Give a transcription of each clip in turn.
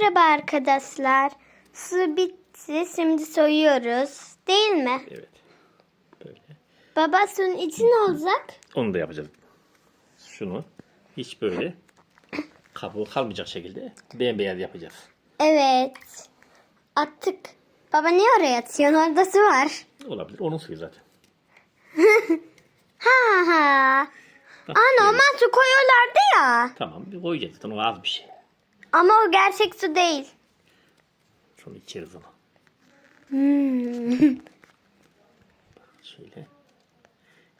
Merhaba arkadaşlar. Su bitti. Şimdi soyuyoruz. Değil mi? Evet. Böyle. Baba suyun içi ne olacak? Onu da yapacağız. Şunu hiç böyle kabuğu kalmayacak şekilde bembeyaz yapacağız. Evet. Attık. Baba niye oraya atıyorsun? Orada su var. Olabilir. Onun suyu zaten. Ha ha. Böyle. normal su koyuyorlardı ya. Tamam bir koyacağız zaten o az bir şey. Ama o gerçek su değil. Sonra içeriz onu. Hmm. Şöyle.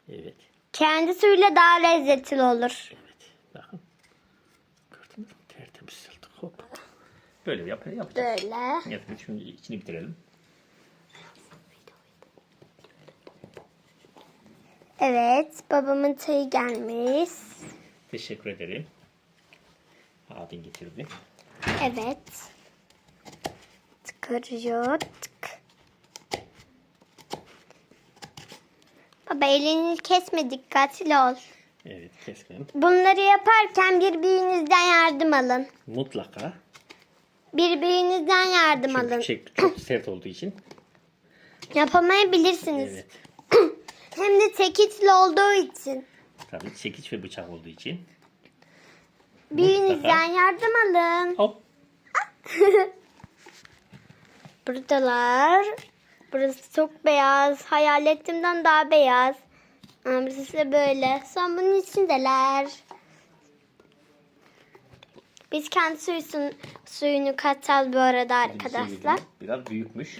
Evet. Kendi suyuyla daha lezzetli olur. Evet. Bakın. Gördün mü? Tertemiz sildik. Hop. Böyle yap yapacağız. Böyle. Evet, şimdi içini bitirelim. Evet. Babamın çayı gelmiş. Teşekkür ederim. Adin getirdi. Evet. Çıkarıyor. Tık. Baba elini kesme dikkatli ol. Evet kesmem. Bunları yaparken birbirinizden yardım alın. Mutlaka. Birbirinizden yardım alın. Çünkü şey çok sert olduğu için. Yapamayabilirsiniz. Evet. Hem de çekiçli olduğu için. Tabii çekiç ve bıçak olduğu için. Birinizden yardım alın. Hop. Buradalar. Burası çok beyaz. Hayal ettiğimden daha beyaz. Ama Burası da böyle. Son bunun içindeler. Biz kendi suyun, suyunu katacağız bu arada arkadaşlar. Biraz büyükmüş.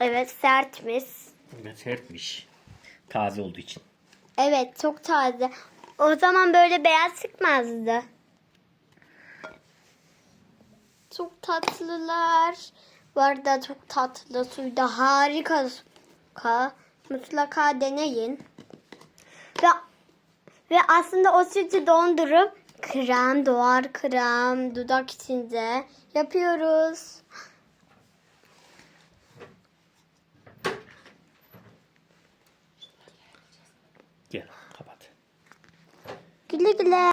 Evet sertmiş. Biraz sertmiş. Taze olduğu için. Evet çok taze. O zaman böyle beyaz çıkmazdı. Çok tatlılar. Bu arada çok tatlı. Suyu da harika. Ka- Mutlaka deneyin. Ve ve aslında o sütü dondurup krem, doğar krem, dudak içinde yapıyoruz. Gel kapat. Güle güle.